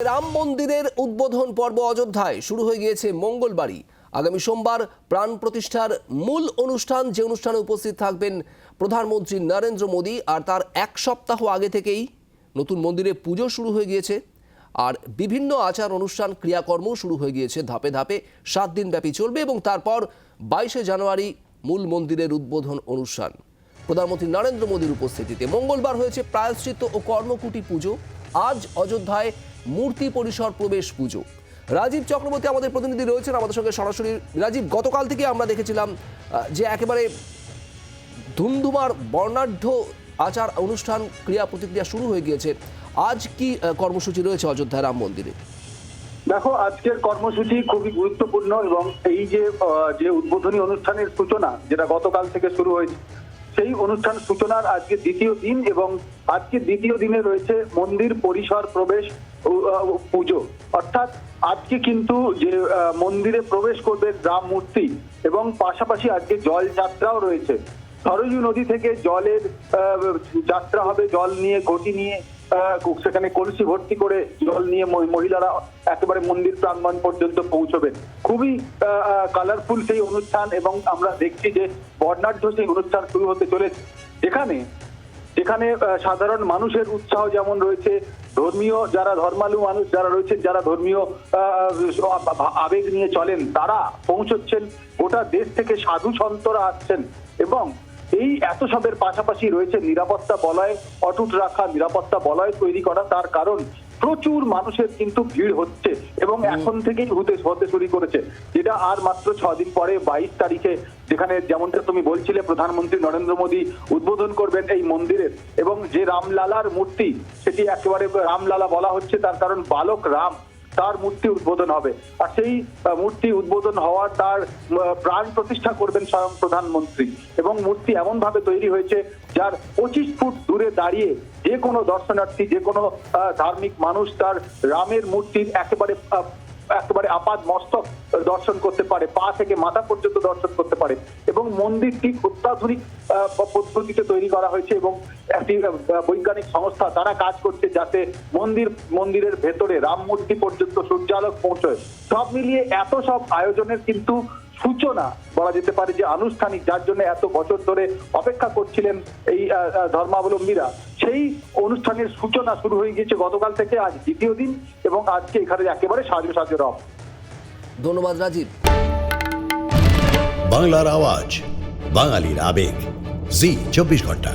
রাম মন্দিরের উদ্বোধন পর্ব অযোধ্যায় শুরু হয়ে গিয়েছে মঙ্গলবারই। আগামী সোমবার প্রাণ প্রতিষ্ঠার মূল অনুষ্ঠান, যে অনুষ্ঠানে উপস্থিত থাকবেন প্রধানমন্ত্রী নরেন্দ্র মোদী আর তার এক সপ্তাহ আগে থেকেই নতুন মন্দিরে পুজো শুরু হয়ে গিয়েছে। আর বিভিন্ন আচার অনুষ্ঠান, ক্রিয়াকর্ম শুরু হয়ে গিয়েছে ধাপে ধাপে। সাত দিন ব্যাপী চলবে এবং তারপর বাইশে জানুয়ারি মূল মন্দিরের উদ্বোধন অনুষ্ঠান। প্রধানমন্ত্রী নরেন্দ্র মোদীর উপস্থিতিতে মঙ্গলবার হয়েছে প্রায়শ্চিত্ত ও কর্মকুটি পুজো। আজ অযোধ্যায় মূর্তি পরিসর প্রবেশ পুজো। রাজীব চক্রবর্তী আমাদের প্রতিনিধি রয়েছেন, আমাদের সঙ্গে সরাসরি। রাজীব, গতকাল থেকে আমরা দেখেছিলাম যে একেবারে ধুমধুমার বর্ণাঢ্য আচার অনুষ্ঠান, ক্রিয়া প্রতিক্রিয়া শুরু হয়ে গিয়েছে। আজ কি কর্মসূচি রয়েছে অযোধ্যা রাম মন্দিরে? দেখো, আজকের কর্মসূচি খুবই গুরুত্বপূর্ণ এবং এই যে যে উদ্বোধনী অনুষ্ঠানের সূচনা, যেটা গতকাল থেকে শুরু হয়েছে সেই অনুষ্ঠান সূচনার আজকে দ্বিতীয় দিন এবং আজকে দ্বিতীয় দিনে রয়েছে মন্দির পরিসর প্রবেশ পুজো। অর্থাৎ আজকে কিন্তু যে মন্দিরে প্রবেশ করবে রাম মূর্তি এবং পাশাপাশি আজকে জল যাত্রাও রয়েছে। সরজু নদী থেকে জলের যাত্রা হবে, জল নিয়ে ঘটি নিয়ে সেখানে কলসি ভর্তি করে জল নিয়ে মহিলারা একেবারে মন্দির প্রাঙ্গণ পর্যন্ত পৌঁছবেন। খুবই কালারফুল সেই অনুষ্ঠান এবং আমরা দেখছি যে বর্ণাঢ্য সেই অনুষ্ঠান শুরু হতে চলেছে। যেখানে যেখানে সাধারণ মানুষের উৎসাহ যেমন রয়েছে, ধর্মীয় যারা ধর্মালু মানুষ যারা রয়েছেন, যারা ধর্মীয় আবেগ নিয়ে চলেন, তারা পৌঁছচ্ছেন। গোটা দেশ থেকে সাধু সন্তরা আসছেন এবং এই এত সবের পাশাপাশি রয়েছে নিরাপত্তা বলয় অটুট রাখা নিরাপত্তা বলয় তৈরি করা তার কারণ প্রচুর মানুষের কিন্তু ভিড় হচ্ছে এবং এখন থেকেই হতে হতে শুরু করেছে। যেটা আর মাত্র ছ দিন পরে বাইশ তারিখে যেখানে যেমনটা তুমি বলছিলে প্রধানমন্ত্রী নরেন্দ্র মোদী উদ্বোধন করবেন এই মন্দিরের এবং যে রামলালার মূর্তি সেটি একেবারে রামলালা বলা হচ্ছে তার কারণ বালক রাম। তার মূর্তি উদ্বোধন হবে। আর সেই মূর্তি উদ্বোধন হওয়ার তার প্রাণ প্রতিষ্ঠা করবেন স্বয়ং প্রধানমন্ত্রী। এবং মূর্তি এমন ভাবে তৈরি হয়েছে, যার পঁচিশ ফুট দূরে দাঁড়িয়ে যে কোনো দর্শনার্থী, যে কোনো ধার্মিক মানুষ তার রামের মূর্তির একেবারে একেবারে আপাত মস্তক দর্শন করতে পারে, পা থেকে মাথা পর্যন্ত দর্শন করতে পারে এবং মন্দিরটি অত্যাধুনিক পদ্ধতিতে তৈরি করা হয়েছে এবং একটি বৈজ্ঞানিক সংস্থা তারা কাজ করছে যাতে মন্দির, মন্দিরের ভেতরে রাম মূর্তি পর্যন্ত সূর্যালোক পৌঁছয়। সব মিলিয়ে এত সব আয়োজনের কিন্তু সূচনা বলা যেতে পারে যে আনুষ্ঠানিক যার জন্য এত বছর ধরে অপেক্ষা করছিলেন এই ধর্মাবলম্বীরা। সেই অনুষ্ঠানের সূচনা শুরু হয়ে গিয়েছে গতকাল থেকে আজ দ্বিতীয় দিন এবং আজকে এখানে একেবারে সাজো সাজো রব ধন্যবাদ রাজীব। বাংলার আওয়াজ বাঙালির আবেগ। জি চব্বিশ ঘণ্টা।